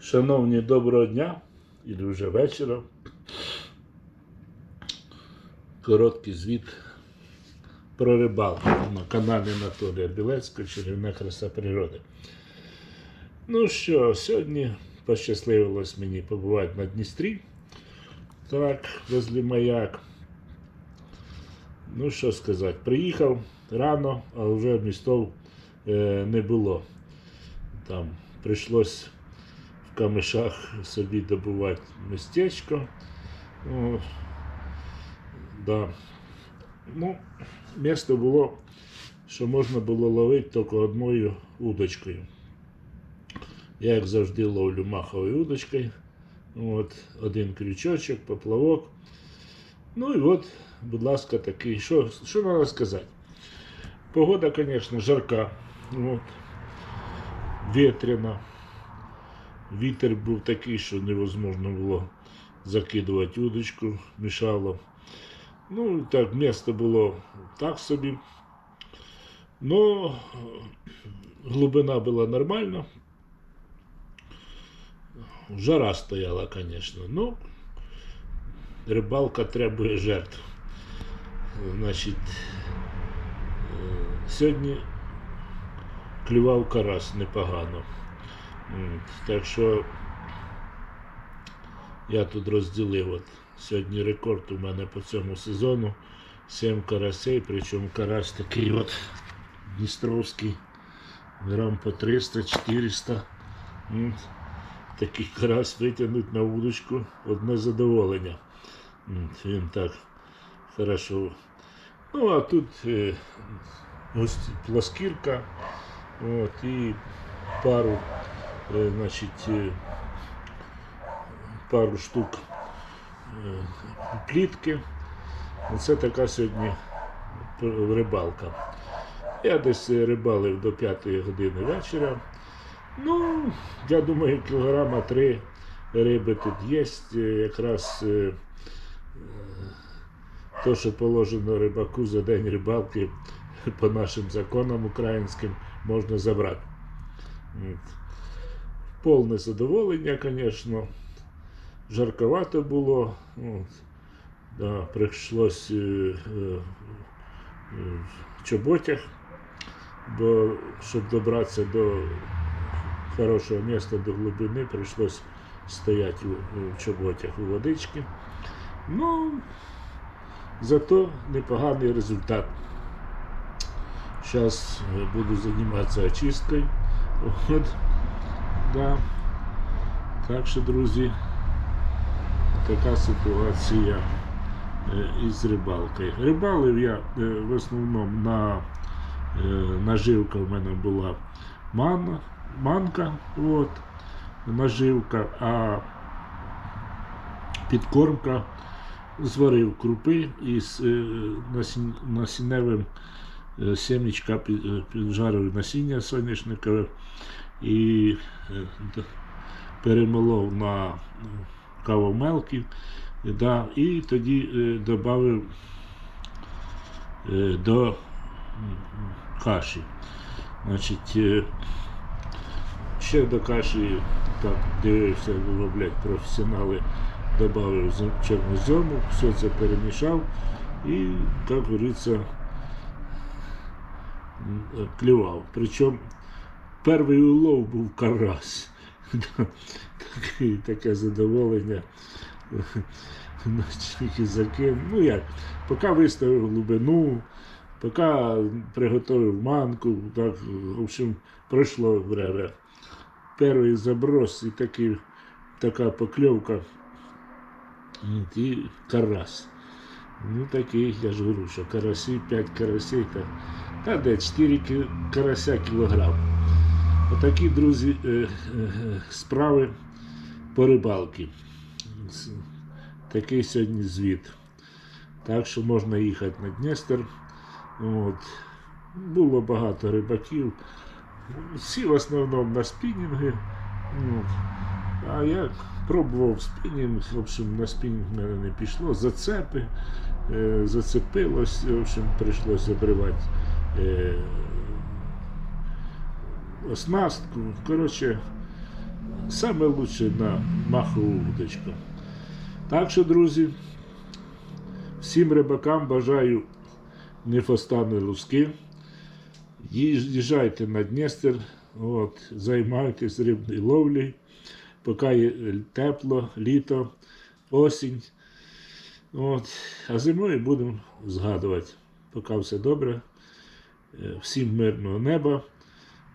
Шановні, доброго дня і вже вечора. Короткий звіт про рибалку на каналі Анатолія Білецького Чарівна краса природи. Ну що, сьогодні пощасливилось мені побувати на Дністрі. Так, возле маяк. Ну що сказати, приїхав рано, а вже містов е, не було. Там прийшлось в камишах собі добувати містечко. О, да. Ну, місто було, що можна було ловити тільки одною удочкою. Я, як завжди, ловлю маховою удочкою. От, один крючочок, поплавок. Ну і от, будь ласка, такий. Що, що треба сказати? Погода, звісно, жарка. От, ветряна. Вітер був такий, що невозможно було закидувати удочку, мішало. Ну, так, місто було так собі. Но глибина була нормальна. Жара стояла, звісно. Ну, рибалка требує жертв. Значить, е, сьогодні клював карась непогано. Так що я тут розділив. От. Сьогодні рекорд у мене по цьому сезону. 7 карасей, причому карась такий от Дністровський. Грам по 300-400. Такий карась витягнуть на вудочку одне задоволення. Він так хорошо. Ну, а тут е, ось плоскірка. От, і пару, значить, е, пару штук е, плітки. Оце така сьогодні рибалка. Я десь е, рибалив до 5 години вечора. Ну, я думаю, кілограма три риби тут є. Е, Якраз е, е, то, що положено рибаку за день рибалки по нашим законам українським, можна забрати. Повне задоволення, звісно. Жарковато було. От. Да, прийшлось е, е, е, в чоботях, бо щоб добратися до хорошого міста, до глибини, прийшлось стояти у, у чоботях у водички. Ну, зато непоганий результат. Зараз буду займатися очисткою. От, да. Так що, друзі, така ситуація е, із рибалкою. Рибалив я е, в основному на е, наживка в мене була мана, манка, от, наживка, а підкормка зварив крупи із насін- насінневим сімечка е, піджарив насіння соняшникове і е, перемолов на е, кавомелки, да, і тоді е, додав до каші. Значить, ще до каші, так дивився, роблять професіонали, додав чорнозьому, все це перемішав і, як говориться, клював. Причому перший улов був карась. Таке, таке задоволення. Тільки закинув. Ну як, поки виставив глибину, поки приготував манку, так, в общем, пройшло время. Перший заброс і такий, така покльовка. І карась. Ну такий, я ж говорю, що карасі, 5 карасей, та, та де 4 карася кілограм. Отакі, друзі, е, е, справи по рибалки. Такий сьогодні звіт. Так що можна їхати на Дністер. От. Було багато рибаків. Всі в основному на спінінги. От. А я пробував спінінг, в общем, на спінінг в мене не пішло. Зацепи, е, зацепилось, в общем, прийшлося обривати е, оснастку. Коротше, саме лучше на махову удочку. Так що, друзі, всім рибакам бажаю не фостани луски. Їжджайте на Дністер, от, займайтесь рибною ловлею, поки є тепло, літо, осінь. От. А зимою будемо згадувати. Поки все добре. Е, Всім мирного неба,